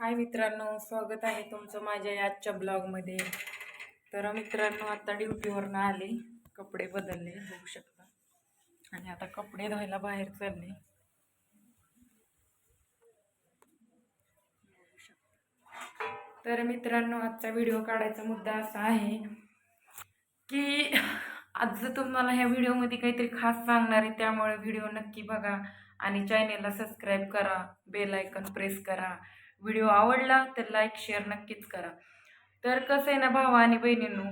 हाय मित्रांनो स्वागत आहे तुमचं माझ्या आजच्या ब्लॉगमध्ये. तर मित्रांनो आता ड्युटीवरनं आले. कपडे बदलले बघू शकता. आणि आता कपडे धुवायला बाहेर चालले. तर मित्रांनो आजचा व्हिडिओ काढायचा मुद्दा असा आहे की आज जर तुम्हाला ह्या व्हिडिओमध्ये काहीतरी खास सांगणार आहे त्यामुळे व्हिडिओ नक्की बघा. आणि चॅनेलला सबस्क्राईब करा बेल आयकन प्रेस करा. व्हिडिओ आवडला तर लाईक शेअर नक्कीच करा. तर कसं आहे ना भावा आणि बहिणींनो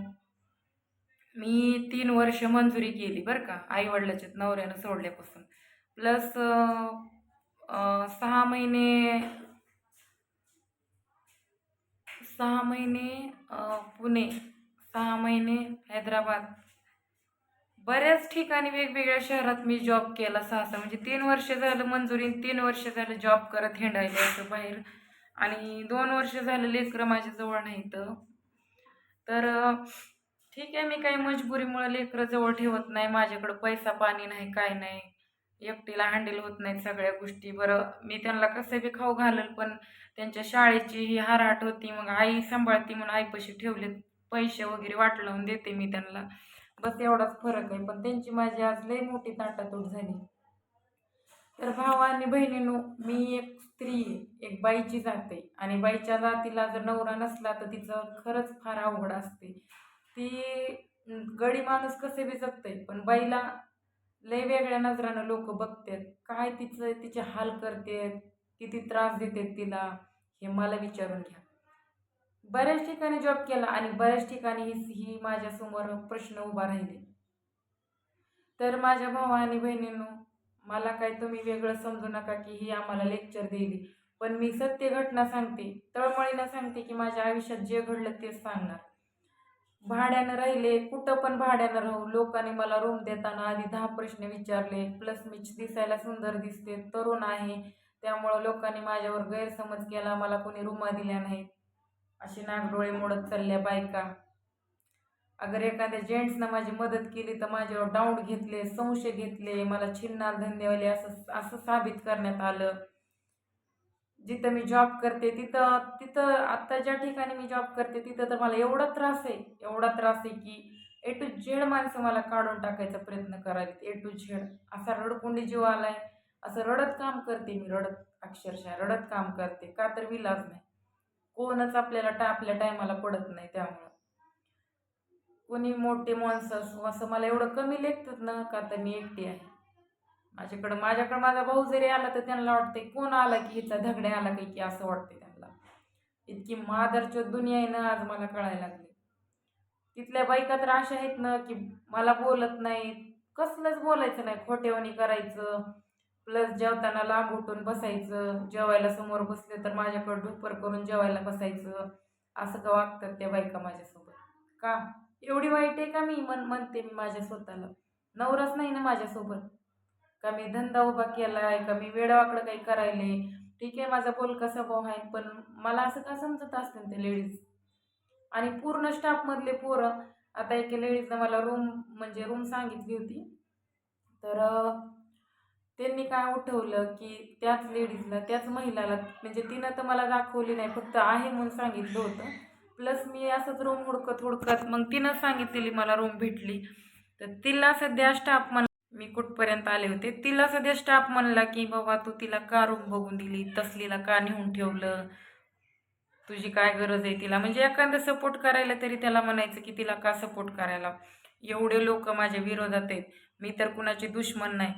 मी तीन वर्ष मंजुरी केली बरं का आईवडिलाच्या नवऱ्यानं सोडल्यापासून. प्लस सहा महिने सहा महिने पुणे सहा महिने हैदराबाद. बऱ्याच ठिकाणी वेगवेगळ्या शहरात मी जॉब केला सहा सहा म्हणजे तीन वर्ष झालं मंजुरी तीन वर्ष झालं जॉब करत हिंडायला असं बाहेर. आणि दोन वर्ष झालं लेकरं माझ्याजवळ नाहीत. तर ठीक आहे मी काही मजबुरीमुळे लेकरं जवळ ठेवत नाही. माझ्याकडं पैसा पाणी नाही काय नाही. एकटीला हँडल होत नाहीत सगळ्या गोष्टी. बरं मी त्यांना कसं बी खाऊ घालेल पण त्यांच्या शाळेची ही हारहाट होती. मग आई सांभाळती म्हणून आईपाशी ठेवलेत. पैसे वगैरे वाट लावून देते मी त्यांना. बस एवढाच फरक आहे. पण त्यांची माझी आज लई मोठी ताटातूट झाली. तर भाव आणि बहिणीनो मी एक स्त्री एक बाईची जाते आणि बाईच्या जातीला जर नवरा नसला तर तिचं खरंच फार अवघड असते. ती गडी माणूस कसे बी जगते पण बाईला लय वेगळ्या नजरानं लोक बघतात. काय तिचं तिचे हाल करतात? किती त्रास देतात तिला? हे मला विचारून घ्या. बऱ्याच ठिकाणी जॉब केला आणि बऱ्याच ठिकाणी ही ही माझ्यासमोर प्रश्न उभा राहिले. तर माझ्या भावा आणि बहिणींनो मला काय तुम्ही वेगळं समजू नका की ही आम्हाला लेक्चर दिली. पण मी सत्य घटना सांगते तळमळीनं सांगते की माझ्या आयुष्यात जे घडलं तेच सांगणार. भाड्यानं राहिले कुठं पण भाड्यानं राहू लोकांनी मला रूम देताना आधी दहा प्रश्न विचारले प्लस मी दिसायला सुंदर दिसते तरुण आहे. त्यामुळं लोकांनी माझ्यावर गैरसमज केला मला कोणी रूमा दिल्या नाहीत अशी नागडोळे मोडत चालल्या बायका. अगर एखाद्या जेंट्सनं माझी मदत केली तर माझ्यावर डाऊट घेतले संशय घेतले मला छिन्नाल धंदेवाले असं असं साबित करण्यात आलं. जिथं मी जॉब करते तिथं तिथं आत्ता ज्या ठिकाणी मी जॉब करते तिथं तर मला एवढा त्रास आहे एवढा त्रास आहे की ए टू झेड माणसं मला काढून टाकायचा प्रयत्न करायला ए टू झेड असा रडकुंडी जीव आलाय असं रडत काम करते मी रडत अक्षरशः रडत काम करते का तर विलाज नाही. कोणच आपल्याला टा आपल्या टायमाला पडत नाही त्यामुळं. कोणी मोठे माणसं असो असं मला एवढं कमी लेखतात ना का तर मी एकटी आहे? माझ्याकडं माझ्याकडं माझा भाऊ जरी आला तर त्यांना वाटतंय कोण आला की हिचा धगडे आला काही की असं वाटतंय त्यांना? इतकी मादरच्या दुनिया आहे ना आज मला कळायला लागले. तिथल्या बायका तर अशा आहेत ना की मला बोलत नाहीत. कसलंच बोलायचं नाही खोटेवणी करायचं प्लस जेवताना लांब उठून बसायचं जेवायला समोर बसले तर माझ्याकडं ढुपर करून जेवायला बसायचं असं का वागतात त्या बायका माझ्यासोबत? का? एवढी वाईट आहे का मी? मन म्हणते मी माझ्या स्वतःला. नवराच नाही ना माझ्यासोबत. का मी धंदा उभा केला आहे का मी वेडावाकडं काही करायले? ठीक आहे माझा बोलका स्वभाव आहे पण मला असं का समजत असतं ते लेडीज आणि पूर्ण स्टाफमधले पोरं आता एका लेडीजनं मला रूम म्हणजे रूम सांगितली होती. तर त्यांनी काय उठवलं की त्याच लेडीजला त्याच महिलाला म्हणजे तिनं तर मला दाखवली नाही फक्त आहे म्हणून सांगितलं होतं. प्लस मी असंच रूम हुडकत हुडकत मग तिनं सांगितलेली मला रूम भेटली. तर तिला सध्या स्टाफ म्हण मी कुठपर्यंत आले होते? तिला सध्या स्टाफ म्हणला की बाबा तू तिला का रूम बघून दिली? तसलीला का नेऊन ठेवलं? तुझी काय गरज आहे तिला? म्हणजे एखादं सपोर्ट करायला तरी त्याला म्हणायचं की तिला का सपोर्ट करायला? एवढे लोक माझ्या विरोधात आहेत. मी तर कुणाची दुश्मन नाही.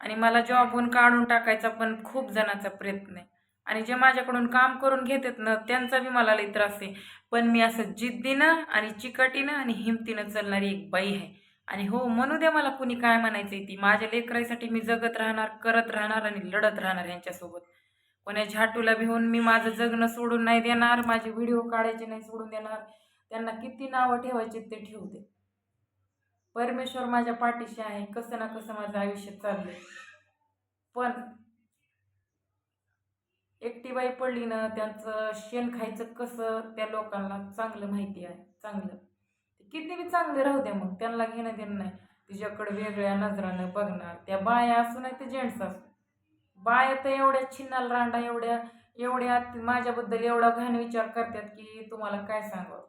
आणि मला जॉबहून काढून टाकायचा पण खूप जणांचा प्रयत्न आहे. आणि जे माझ्याकडून काम करून घेतात ना त्यांचा बी मला लई त्रास आहे. पण मी असं जिद्दीनं आणि चिकटीनं आणि हिमतीनं चालणारी एक बाई आहे. आणि हो म्हणू द्या मला कुणी काय म्हणायचं ती. माझ्या लेकरासाठी मी जगत राहणार करत राहणार आणि लढत राहणार यांच्यासोबत. कोण्या झाटूला भिवून मी माझं जगणं सोडून नाही देणार माझे व्हिडिओ काढायचे नाही सोडून देणार. त्यांना किती नावं ठेवायचे ते ठेवते. परमेश्वर माझ्या पाठीशी आहे. कसं ना कसं माझं आयुष्य चाललंय. पण एकटी बाई पडली ना त्यांचं शेण खायचं कसं त्या लोकांना चांगलं माहिती आहे चांगलं. किती बी चांगले राहू द्या मग त्यांना घेणं देणं नाही. तिच्याकडे वेगळ्या नजरानं बघणार. त्या बाया असू नाही ते जेंट्स असू. बाया तर एवढ्या छिन्नाल रांडा एवढ्या एवढ्या माझ्याबद्दल एवढा घाण विचार करतात की तुम्हाला काय सांगावं?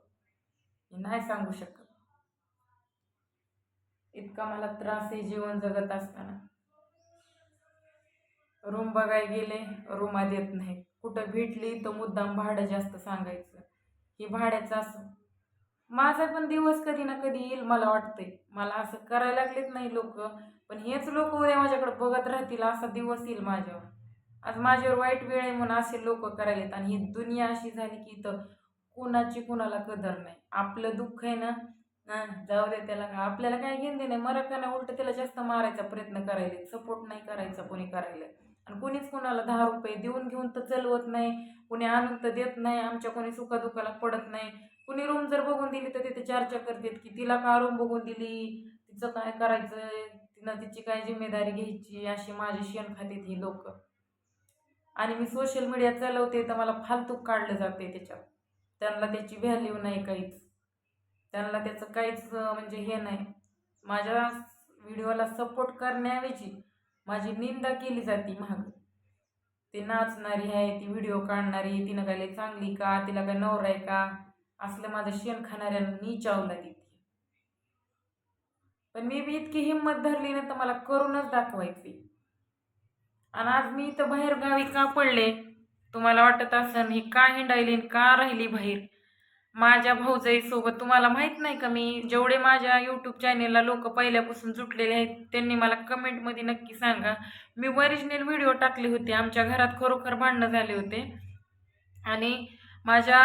मी नाही सांगू शकत. इतका मला त्रास आहे जीवन जगत असताना. रूम बघाय गेले रूमा देत नाही कुठं भेटली तर मुद्दाम भाडं जास्त सांगायचं. की भाड्याचं असं. माझा पण दिवस कधी ना कधी येईल मला वाटतंय. मला असं करायला लागलेत नाही लोक पण हेच लोक उद्या माझ्याकडे बघत राहतील असा दिवस येईल माझ्यावर. आज माझ्यावर वाईट वेळ आहे म्हणून असे लोक करायलेत आणि ही दुनिया अशी झाली की इथं कुणाची कुणाला कदर नाही. आपलं दुःख आहे ना जाऊ दे त्याला. का आपल्याला काय घेणं दे नाही मरा उलट त्याला जास्त मारायचा प्रयत्न करायला. सपोर्ट नाही करायचा कोणी करायला. आणि कोणीच कोणाला दहा रुपये देऊन घेऊन तर चलवत नाही. कोणी आणून तर देत नाही. आमच्या कोणी सुखादुखाला पडत नाही. कुणी रूम जर बघून दिली तर तिथे चर्चा करतात की तिला का रूम बघून दिली? तिचं काय करायचं तिनं तिची काय जिम्मेदारी घ्यायची? अशी माझी शेण खातात ही लोक. आणि मी सोशल मीडिया चालवते तर मला फालतू काढलं जाते त्याच्यात त्यांना त्याची व्हॅल्यू नाही काहीच. त्यांना त्याचं काहीच म्हणजे हे नाही. माझ्या व्हिडिओला सपोर्ट करण्याऐवजी माझी निंदा केली जाते महाग ते नाचणारी आहे ती व्हिडिओ काढणारी तिनं काय चांगली का तिला काय नवरा आहे का? असलं माझं शेण खाणाऱ्यांनी चावला देते पण मी बी इतकी हिंमत धरली ना तर मला करूनच दाखवायची. आणि आज मी इथं बाहेर गावी का पडले? तुम्हाला वाटत असं ही का हिंडायली आणि का राहिली बाहेर? माझ्या भाऊजाईसोबत तुम्हाला माहीत नाही का मी? जेवढे माझ्या यूट्यूब चॅनेलला लोक पहिल्यापासून जुटलेले आहेत त्यांनी मला कमेंटमध्ये नक्की सांगा. मी ओरिजिनल व्हिडिओ टाकले होते. आमच्या घरात खरोखर भांडणं झाले होते. आणि माझ्या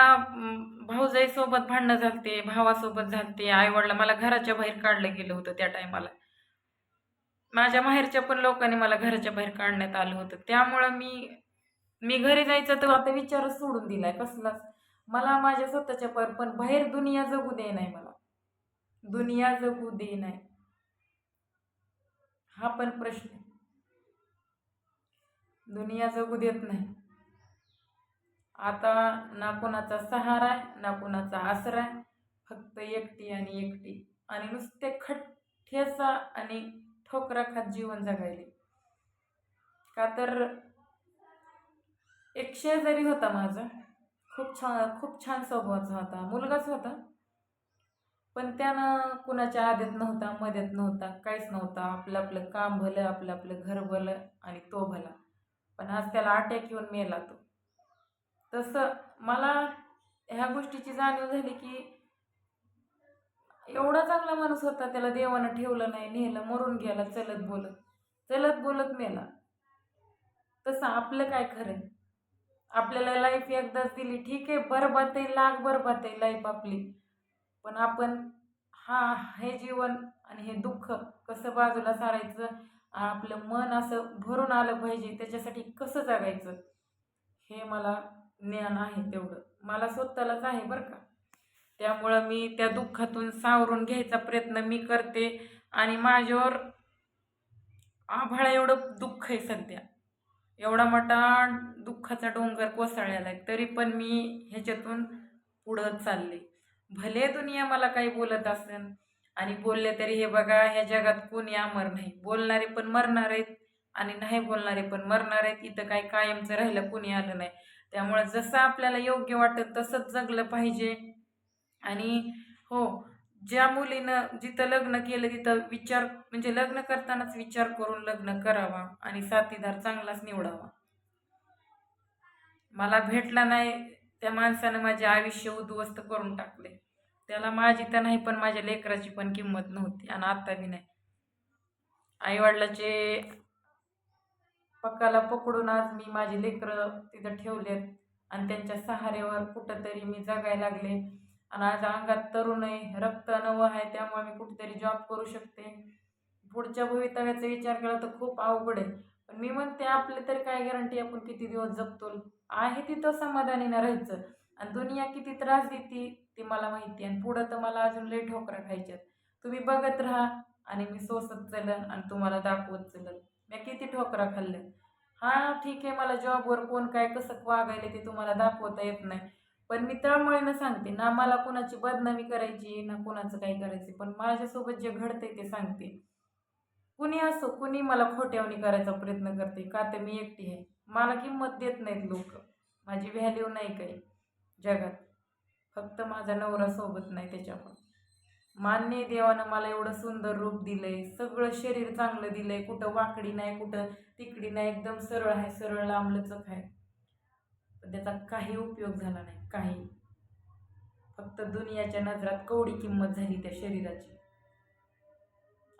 भाऊजाईसोबत भांडणं झालते भावासोबत झालते. आईवडला मला घराच्या बाहेर काढलं गेलं होतं त्या टायमाला माझ्या माहेरच्या पण लोकांनी मला घराच्या बाहेर काढण्यात आलं होतं. त्यामुळं मी मी घरी जायचं तर आता विचारच सोडून दिलाय. कसलाच? मला माझ्या स्वतःच्या पर पण बाहेर दुनिया जगू दे नाही मला. दुनिया जगू दे नाही. हा पण प्रश्न दुनिया जगू देत नाही. आता ना कोणाचा सहारा आहे ना कोणाचा आसरा आहे फक्त एकटी आणि एकटी. आणि नुसते खठ्ठेचा आणि ठोकरा खात जीवन जगायले. का तर एक शेजारी होता माझा. खूप छान खूप छान स्वभावाचा होता मुलगाच होता. पण त्यानं कुणाच्या आधीत नव्हता मध्यात नव्हता काहीच नव्हता. आपलं आपलं काम भलं आपलं आपलं घर भलं आणि तो भला. पण आज त्याला अटॅक येऊन मेला तो. तसं मला ह्या गोष्टीची जाणीव झाली की एवढा चांगला माणूस होता त्याला देवानं ठेवलं नाही नेलं मरून गेला चलत बोलत. चलत बोलत मेला. तसं आपलं काय खरं आहे? आपल्याला लाईफ एकदाच दिली. ठीक आहे बरबाद आहे लाख बरबाद आहे लाईफ आपली. पण आपण हा हे जीवन आणि हे दुःख कसं बाजूला सारायचं? आपलं मन असं भरून आलं पाहिजे त्याच्यासाठी कसं जगायचं? हे मला ज्ञान आहे तेवढं. मला स्वतःलाच आहे बरं का. त्यामुळं मी त्या दुःखातून सावरून घ्यायचा प्रयत्न मी करते आणि माझ्यावर आभाळा एवढं दुःख आहे सध्या. एवढा मोठा दुःखाचा डोंगर कोसळलेला आहे. तरी पण मी ह्याच्यातून पुढं चालले. भले दुनिया मला काही बोलत असेल आणि बोलले तरी हे बघा ह्या जगात कोणी अमर नाही. बोलणारे पण मरणार आहेत आणि नाही बोलणारे पण मरणार आहेत. इथं काही कायमचं राहिलं कोणी आलं नाही. त्यामुळे जसं आपल्याला योग्य वाटत तसंच जगलं पाहिजे. आणि हो ज्या मुलीनं जिथं लग्न केलं तिथं विचार म्हणजे लग्न करतानाच विचार करून लग्न करावा आणि साथीदार चांगलाच निवडावा. मला भेटला नाही त्या माणसानं माझे आयुष्य उद्ध्वस्त करून टाकले. त्याला माझी तर नाही पण माझ्या लेकराची पण किंमत नव्हती आणि आता बी नाही. आईवडिलाचे पक्काला पकडून आज मी माझे लेकरं तिथं ठेवलेत आणि त्यांच्या सहाऱ्यावर कुठंतरी मी जगायला लागले. आणि आज अंगात तरुण आहे रक्त नवं आहे त्यामुळे मी कुठेतरी जॉब करू शकते. पुढच्या भवितव्याचा विचार केला तर खूप अवघड आहे. पण मी म्हणते आपले तरी काय गॅरंटी आपण किती दिवस जगतो आहे तिथं समाधानीनं राहायचं. आणि दुनिया किती त्रास देते ते मला माहिती आहे. आणि पुढं तर मला अजून लई ठोकरा खायच्यात. तुम्ही बघत राहा आणि मी सोसत चलन आणि तुम्हाला दाखवत चलन. मी किती ठोकरा खाल्ल्या हां ठीक आहे मला जॉबवर कोण काय कसं वागायला ते तुम्हाला दाखवता येत नाही. पण मी तळमळीनं सांगते ना मला कुणाची बदनामी करायची ना कुणाचं काही करायचं पण माझ्यासोबत जे घडतंय ते सांगते. कुणी असो कुणी मला खोट्यावणी करायचा प्रयत्न करते का तर मी एकटी आहे. मला किंमत देत नाहीत लोक. माझी व्हॅल्यू नाही काही जगात. फक्त माझा नवरा सोबत नाही त्याच्यामुळे मान्य देवानं मला एवढं सुंदर रूप दिलंय सगळं शरीर चांगलं दिलंय कुठं वाकडी नाही कुठं तिकडी नाही एकदम सरळ आहे सरळ लांबलचक आहे. पण त्याचा काही उपयोग झाला नाही काही. फक्त दुनियाच्या नजरात कवडी किंमत झाली त्या शरीराची.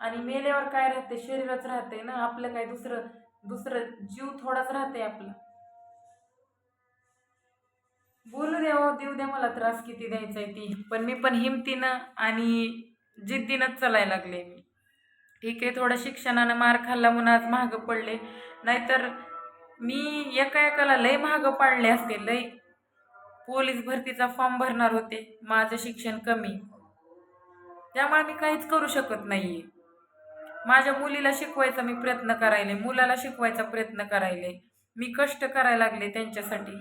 आणि मेल्यावर काय राहते? शरीरच राहते ना आपलं काय दुसरं दुसरं जीव थोडाच राहते आपला. बोलू द्या हो देऊ द्या मला त्रास किती द्यायचा आहे ती. पण मी पण हिमतीनं आणि जिद्दीनंच चालायला लागले मी. ठीक आहे थोडं शिक्षणानं मार खाल्ला म्हणून आज महाग पडले. नाहीतर मी एका एकाला लय महागं पाडले असते लय. पोलीस भरतीचा फॉर्म भरणार होते माझं शिक्षण कमी. त्यामुळे मी काहीच करू शकत नाहीये. माझ्या मुलीला शिकवायचा मी प्रयत्न करायले मुलाला शिकवायचा प्रयत्न करायले. मी कष्ट करायला लागले त्यांच्यासाठी.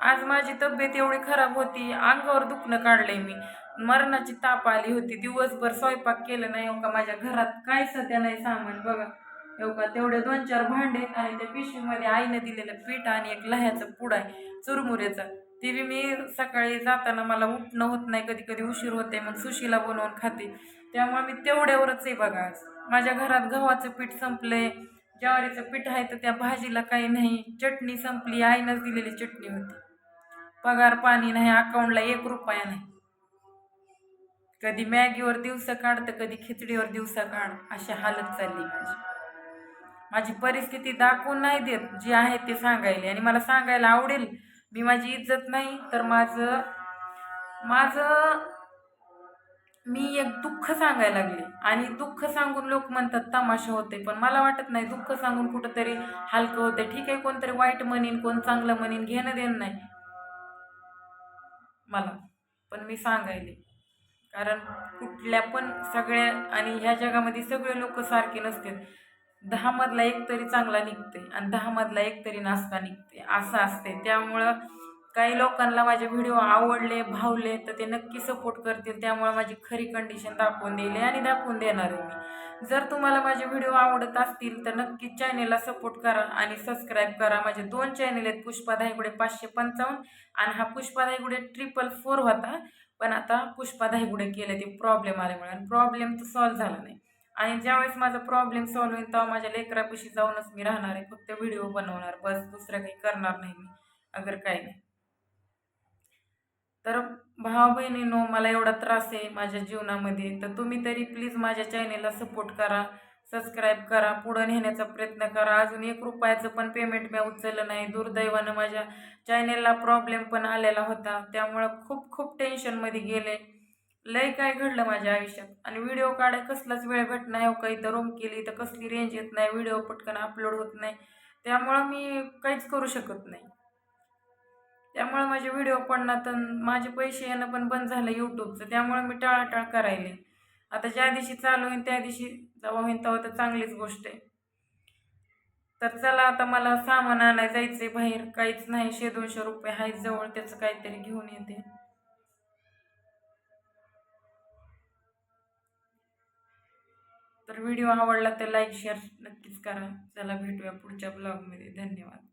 आज माझी तब्येत एवढी खराब होती अंगावर दुखणं काढलंय मी. मरणाची ताप आली होती दिवसभर स्वयंपाक केलं नाही हो का माझ्या घरात? काय सध्या नाही सामान बघा. हो का? तेवढे दोन चार भांडे आहेत आणि त्या पिशवीमध्ये आईनं दिलेलं पीठ आणि एक लह्याचं पुड आहे चुरमुऱ्याचं ते बी मी सकाळी जाताना मला उठणं होत नाही कधी कधी उशीर होते मग सुशीला बनवून खाते. त्यामुळे मी तेवढ्यावरच आहे बघा आज. माझ्या घरात गव्हाचं पीठ संपलंय ज्वारीचं पीठ आहे तर त्या भाजीला काही नाही. चटणी संपली आईनंच दिलेली चटणी होती. पगार पाणी नाही अकाउंटला एक रुपया नाही. कधी मॅगीवर दिवसा काढ तर कधी खिचडीवर दिवसा काढ. अशी हालत चालली माझी. माझी परिस्थिती दाखवून नाही देत जी आहे ते सांगायला. आणि मला सांगायला आवडेल मी माझी इज्जत नाही तर माझं माझं मी एक दुःख सांगायला लागले. आणि दुःख सांगून लोक म्हणतात तमाशा होते. पण मला वाटत नाही दुःख सांगून कुठंतरी हलकं होते. ठीक आहे कोणतरी वाईट म्हणीन कोण चांगलं म्हणीन घेणं देणं नाही. मला पण मी सांगायले. कारण कुठल्या पण सगळ्या आणि ह्या जगामध्ये सगळे लोक सारखे नसतील दहामधला एक तरी चांगला निघते आणि दहामधला एक तरी नाश्ता निघते असं असते त्यामुळं काही लोकांना माझे व्हिडिओ आवडले भावले तर ते नक्की सपोर्ट करतील. त्यामुळे माझी खरी कंडिशन दाखवून दिली आणि दाखवून देणार आहे मी. जर तुम्हाला माझे व्हिडिओ आवडत असतील तर नक्की चॅनेलला सपोर्ट करा आणि सबस्क्राईब करा. माझे दोन चॅनेल आहेत पुष्पा धायगुडे पाचशे पंचावन्न आणि हा पुष्पा धायगुडे ट्रिपल फोर होता. पण आता पुष्पा धायगुडे केलं ते प्रॉब्लेम आल्यामुळे. आणि प्रॉब्लेम तर सॉल्व्ह झाला नाही. आणि ज्यावेळेस माझा प्रॉब्लेम सॉल्व्ह होईल तेव्हा माझ्या लेकरापाशी जाऊनच मी राहणार आहे. फक्त व्हिडिओ बनवणार बस दुसरं काही करणार नाही मी अगर काही नाही. तर भाऊ बहिणीनो मला एवढा त्रास आहे माझ्या जीवनामध्ये. तर तुम्ही तरी प्लीज माझ्या चॅनेलला सपोर्ट करा सबस्क्राईब करा पुढं नेण्याचा प्रयत्न करा. अजून एक रुपयाचं पण पेमेंट मी उचललं नाही. दुर्दैवानं माझ्या चॅनेलला प्रॉब्लेम पण आलेला होता. त्यामुळं खूप खूप टेन्शनमध्ये गेले. लय काय घडलं माझ्या आयुष्यात. आणि व्हिडिओ काढाय कसलाच वेळ भेट नाही हो काही तर रूम केली तर कसली रेंज येत नाही व्हिडिओ पटकन अपलोड होत नाही. त्यामुळं मी काहीच करू शकत नाही. त्यामुळं माझे व्हिडिओ पडणार तर माझे पैसे येणं पण बंद झालं यूट्यूबचं त्यामुळे मी टाळाटाळ करायले. आता ज्या दिवशी चालू होईन त्या दिवशी जेव्हा होईन तेव्हा तर चांगलीच गोष्ट आहे. तर चला आता मला सामान आणायला जायचं आहे बाहेर. काहीच नाही शे दोनशे रुपये आहेत जवळ त्याचं काहीतरी घेऊन येते. तर व्हिडिओ आवडला तर लाईक शेअर नक्कीच करा. चला भेटूया पुढच्या ब्लॉगमध्ये. धन्यवाद.